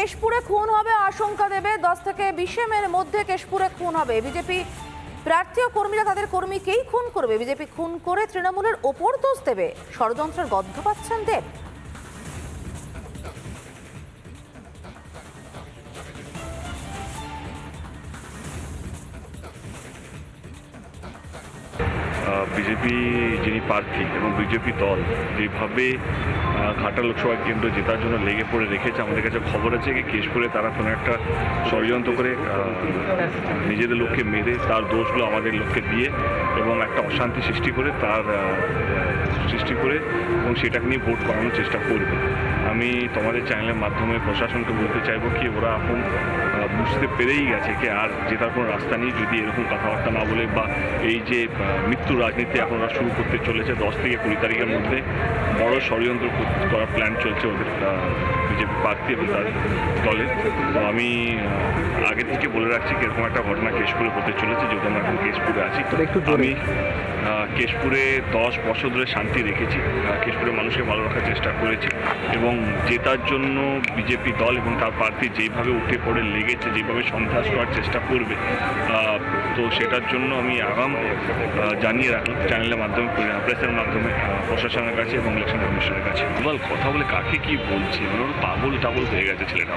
কেশপুরে খুন হবে আশঙ্কা দেবে। দশ থেকে বিশে মের মধ্যে কেশপুরে খুন হবে। বিজেপি প্রার্থী ও কর্মীরা তাদের কর্মীকেই খুন করবে। বিজেপি খুন করে তৃণমূলের ওপর দোষ দেবে। ষড়যন্ত্রের গদ্ধ পাচ্ছেন দেব। বিজেপি যিনি প্রার্থী এবং বিজেপি দল, যেভাবে ঘাটা লোকসভা কেন্দ্র জেতার জন্য লেগে পড়ে রেখেছে, আমাদের কাছে খবর আছে কি কেশপুরে তারা কোনো একটা ষড়যন্ত্র করে নিজেদের লোককে মেরে তার দোষগুলো আমাদের লোককে দিয়ে এবং একটা অশান্তি সৃষ্টি করে তার সৃষ্টি করে এবং সেটাকে নিয়ে ভোট করানোর চেষ্টা করবে। আমি তোমাদের চ্যানেলের মাধ্যমে প্রশাসনকে বলতে চাইব কি ওরা এখন বুঝতে পেরেই গেছে কি আর জেতার কোনো রাস্তা নেই যদি এরকম কথাবার্তা না বলে বা এই যে মৃত্যু রাজনীতি এখন ওরা শুরু করতে চলেছে দশ থেকে কুড়ি তারিখের মধ্যে বড় ষড়যন্ত্র কর- করার প্ল্যান চলছে ওদের বিজেপি প্রার্থী এবং তার দলে। তো আমি আগে থেকে বলে রাখছি কি এরকম একটা ঘটনা কেশপুরে হতে চলেছে যেহেতু আমরা এখন কেশপুরে আছি। আমি কেশপুরে দশ বছর ধরে শান্তি রেখেছি আহ, কেশপুরের মানুষকে ভালো রাখার চেষ্টা করেছি এবং জেতার জন্য বিজেপি দল এবং তার প্রার্থী যেভাবে উঠে পড়ে লেগেছে, যেভাবে সন্ত্রাস করার চেষ্টা করবে তো সেটার জন্য আমি আগাম জানিয়ে রাখলাম চ্যানেলের মাধ্যমে প্রেসের মাধ্যমে প্রশাসনের কাছে এবং ইলেকশন কমিশনের কাছে। বল কথা বলে কাকে কি বলছি? ওর পাগল টাগল হয়ে গেছে ছেলেটা।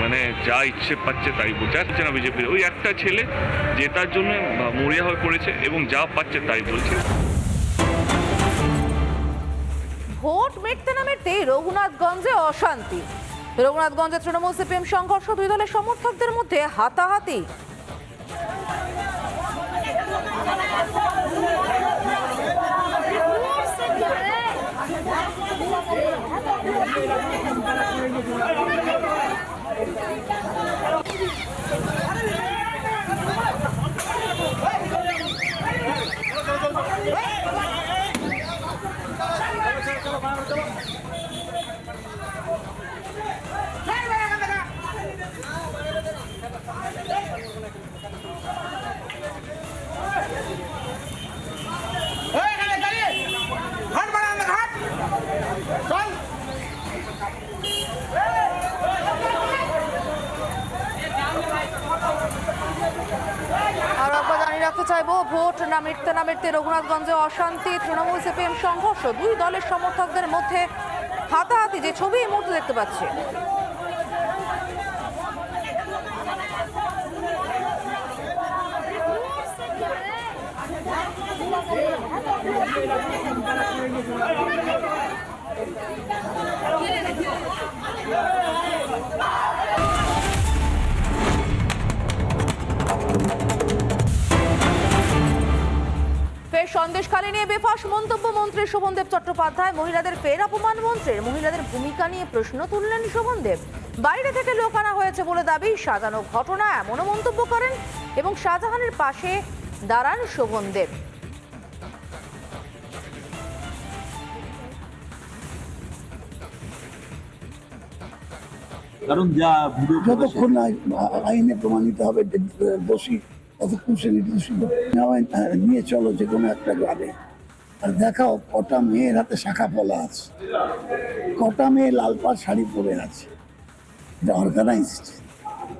মানে যা ইচ্ছে পাচ্ছে তাই বলছে। আর না বিজেপির। ওই একটা ছেলে জেতার জন্য মরিয়া হয়ে পড়েছে এবং যা পাচ্ছে তাই বলছে। ভোট মেটতে না মিটতেই রঘুনাথগঞ্জে অশান্তি। রঘুনাথগঞ্জে তৃণমূল সিপিএম সংঘর্ষ, দুই দলের সমর্থকদের মধ্যে হাতাহাতি এখানে দাঁড়িয়ে ঘাট বাড়ান ঘাট চল আর একবার জানিয়ে রাখতে চাইব মিটতে রঘুনাথগঞ্জে অশান্তি। তৃণমূল সিপিএম সংঘর্ষ, দুই দলের সমর্থকদের মধ্যে হাতাহাতি যে ছবি এই মুহূর্তে দেখতে পাচ্ছি। সন্দেশখালী নিয়ে বেফাস মন্তব্য মন্ত্রী শোভনদেব চট্টোপাধ্যায়। মহিলাদের ফের অপমান মন্ত্রীর। মহিলাদের ভূমিকা নিয়ে প্রশ্ন তুললেন শোভনদেব। বাইরে থেকে লোক আনা হয়েছে বলে দাবি। সাজানো ঘটনা এমনও মন্তব্য করেন এবং শাহজাহানের পাশে দাঁড়ান শোভনদেব। কারণ যা ভিডিও যতক্ষণ আইনে প্রমাণিত হবে দোষী ততক্ষণ সে নেওয়া- নিয়ে চলো যে কোনো একটা গ্রামে। আর দেখাও, কটা মেয়ের হাতে শাখা পলা আছে। কটা মেয়ে লাল পাড় শাড়ি পরে আছে। এটা অর্গানাইজড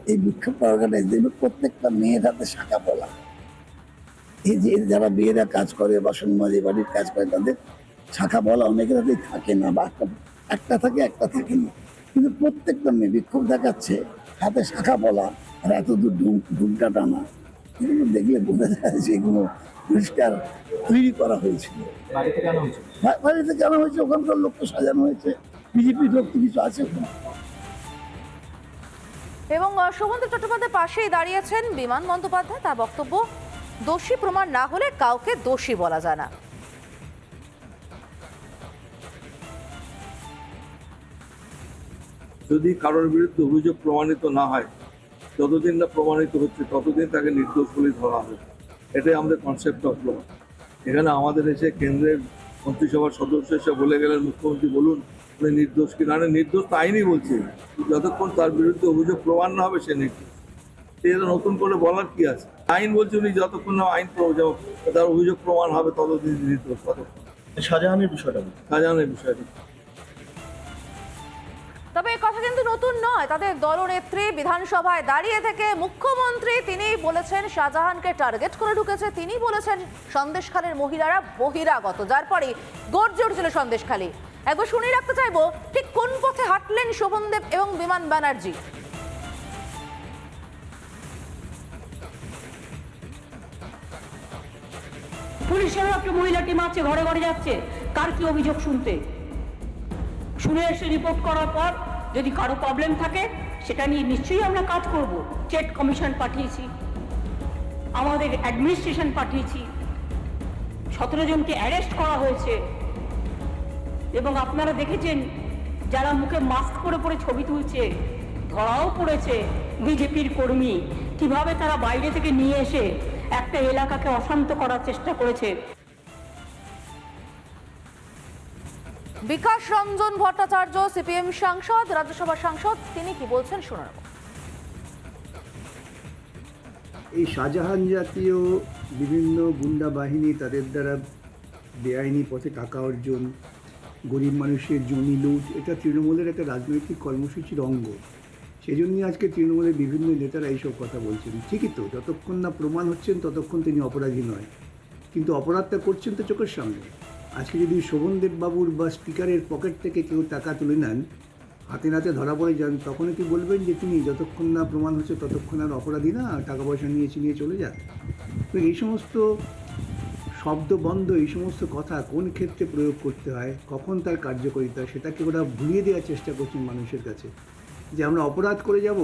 এই বিক্ষোভটা অর্গানাইজ দেখবে প্রত্যেকটা মেয়ের হাতে শাখা পলা। এই যে যারা মেয়েরা কাজ করে বাসন মাঝে বাড়ির কাজ করে, তাদের শাখা পলা অনেকের হাতেই থাকে না, বা একটা একটা থাকে একটা থাকে না। কিন্তু প্রত্যেকটা মেয়ে বিক্ষোভ দেখাচ্ছে, হাতে শাখা পলা, আর এত দূর ঢুমটা টানা। এগুলো দেখলে বোঝা যায় যে এগুলো পরিষ্কার তৈরি করা হয়েছিল। বাড়ি থেকে আনা হয়েছে বা- বাড়িতে কেন হয়েছে ওখানকার লোককে সাজানো হয়েছে। বিজেপির লোক তো কিছু আছে ওখানে। এবং আহ, শোভনদেব চট্টোপাধ্যায়ের পাশেই দাঁড়িয়েছেন বিমান বন্দ্যোপাধ্যায়। তার বক্তব্য দোষী প্রমাণ না হলে কাউকে দোষী বলা যায় না। যদি কারোর বিরুদ্ধে অভিযোগ প্রমাণিত না হয় যতদিন না প্রমাণিত হচ্ছে ততদিন তাকে নির্দোষ বলে ধরা হবে। এটাই আমাদের কনসেপ্ট অফ ল এখানে আমাদের এসে কেন্দ্রের মন্ত্রিসভার সদস্য এসে বলে গেলেন মুখ্যমন্ত্রী বলুন উনি নির্দোষ কিনা? নির্দোষ তো আইনই বলছে। যতক্ষণ তার বিরুদ্ধে অভিযোগ প্রমাণ না হবে সে নির্দোষ। সে এটা নতুন করে বলার কি আছে? আইন বলছে উনি যতক্ষণ না আইন তার অভিযোগ প্রমাণ হবে ততদিন নির্দোষ ততক্ষণ। শাহজাহানের বিষয়টা। শাহজাহানের বিষয়টা। তবে কথা কিন্তু নতুন নয়। তাদের দলনেত্রী বিধানসভায় দাঁড়িয়ে থেকে মুখ্যমন্ত্রী তিনি বলেছেন, শাহজাহানকে টার্গেট করে ঢুকেছে। তিনি বলেছেন, সন্দেশখালীর মহিলারা বহিরাগত। যার পরে গর্জে উঠেছিল সন্দেশখালী। একবার শুনে রাখতে চাইব, ঠিক কোন পথে হাঁটলেন শোভনদেব এবং বিমান ব্যানার্জি? পুলিশেরও একটা মহিলা টিম আছে, ঘরে ঘরে যাচ্ছে। কার কি অভিযোগ শুনতে? শুনে এসে রিপোর্ট করার পর যদি কারও প্রবলেম থাকে, সেটা নিয়ে নিশ্চয়ই আমরা কাজ করব। স্টেট কমিশন পাঠিয়েছি, আমাদের অ্যাডমিনিস্ট্রেশন পাঠিয়েছি, সতেরো জনকে অ্যারেস্ট করা হয়েছে। এবং আপনারা দেখেছেন, যারা মুখে মাস্ক পরে পরে ছবি তুলছে, ধরাও পড়েছে বিজেপির কর্মী। কীভাবে তারা বাইরে থেকে নিয়ে এসে একটা এলাকাকে অশান্ত করার চেষ্টা করেছে? বিকাশ রঞ্জন ভট্টাচার্য, সিপিএম সাংসদ রাজ্যসভা সাংসদ, তিনি কি বলছেন শোনাব এই শাহজাহান জাতীয় বিভিন্ন গুন্ডা বাহিনী তাদের দ্বারা বেআইনি পথে টাকা অর্জন, গরিব মানুষের জমি লুট, এটা তৃণমূলের একটা রাজনৈতিক কর্মসূচির অঙ্গ। সেই জন্যই আজকে তৃণমূলের বিভিন্ন নেতারা এইসব কথা বলছেন। ঠিকই তো, যতক্ষণ না প্রমাণ হচ্ছেন, ততক্ষণ তিনি অপরাধী নয়। কিন্তু অপরাধটা করছেন তো চোখের সামনে। আজকে যদি শোভনদেব বাবুর বা স্পিকারের পকেট থেকে কেউ টাকা তুলে নেন, হাতে নাতে ধরা পড়ে যান, তখনই কি বলবেন যে তিনি যতক্ষণ না প্রমাণ হচ্ছে ততক্ষণ আর অপরাধী না টাকা পয়সা নিয়ে চিনিয়ে চলে যান? তো এই সমস্ত শব্দ বন্ধ, এই সমস্ত কথা কোন ক্ষেত্রে প্রয়োগ করতে হয়, কখন তার কার্যকারিতা সেটাকে ওরা ভুলিয়ে দেওয়ার চেষ্টা করছেন মানুষের কাছে? যে আমরা অপরাধ করে যাব,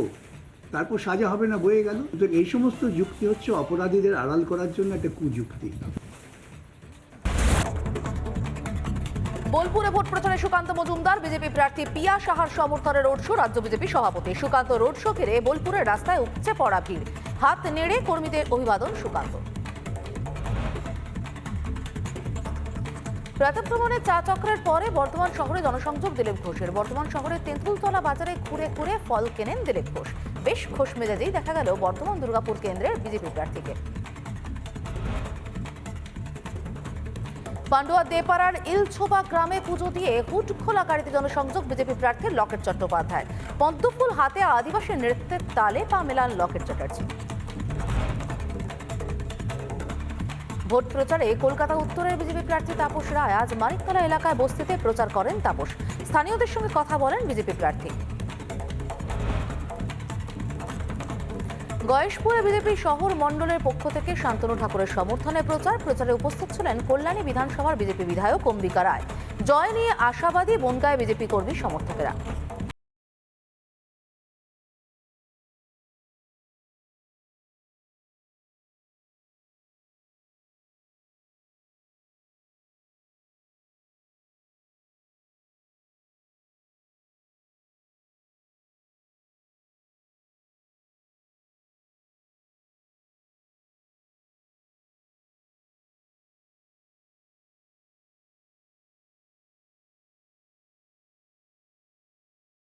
তারপর সাজা হবে না, বয়ে গেল? তো এই সমস্ত যুক্তি হচ্ছে অপরাধীদের আড়াল করার জন্য একটা কুযুক্তি। বোলপুরে ভোট প্রচারে সুকান্ত মজুমদার, বিজেপি প্রার্থী পিয়া সাহার সমর্থনে রোড শো, রাজ্য বিজেপি সভাপতি। সুকান্ত রোড শো ঘিরে বোলপুরের রাস্তায় উপচে পড়া ভিড়। হাত নেড়ে কর্মীদের অভিবাদন সুকান্ত। প্রাতঃভ্রমণে চা চক্রের পরে বর্ধমান শহরে জনসংযোগ দিলীপ ঘোষের। বর্ধমান শহরের তেঁতুলতলা বাজারে ঘুরে ঘুরে ফল কেনেন দিলীপ ঘোষ। বেশ খোশ মেজাজেই দেখা গেল বর্ধমান দুর্গাপুর কেন্দ্রের বিজেপি প্রার্থীকে। পান্ডুয়া দেপাড়ার ইলছোবা গ্রামে পুজো দিয়ে হুট খোলা গাড়িতে জনসংযোগ বিজেপি প্রার্থী লকেট চট্টোপাধ্যায়। পদ্মফুল হাতে আদিবাসী নৃত্যের তালে পা মেলান লকেট চ্যাটার্জি। ভোট প্রচারে কলকাতা উত্তরের বিজেপি প্রার্থী তাপস রায় আজ মানিকতলা এলাকায় বস্তিতে প্রচার করেন তাপস। স্থানীয়দের সঙ্গে কথা বলেন বিজেপি প্রার্থী। গয়েশপুরে বিজেপি শহর মণ্ডলের পক্ষ থেকে শান্তনু ঠাকুরের সমর্থনে প্রচার। প্রচারে উপস্থিত ছিলেন কল্যাণী বিধানসভার বিজেপি বিধায়ক অম্বিকা রায়। জয় নিয়ে আশাবাদী বনগায় বিজেপি কর্মী সমর্থকেরা।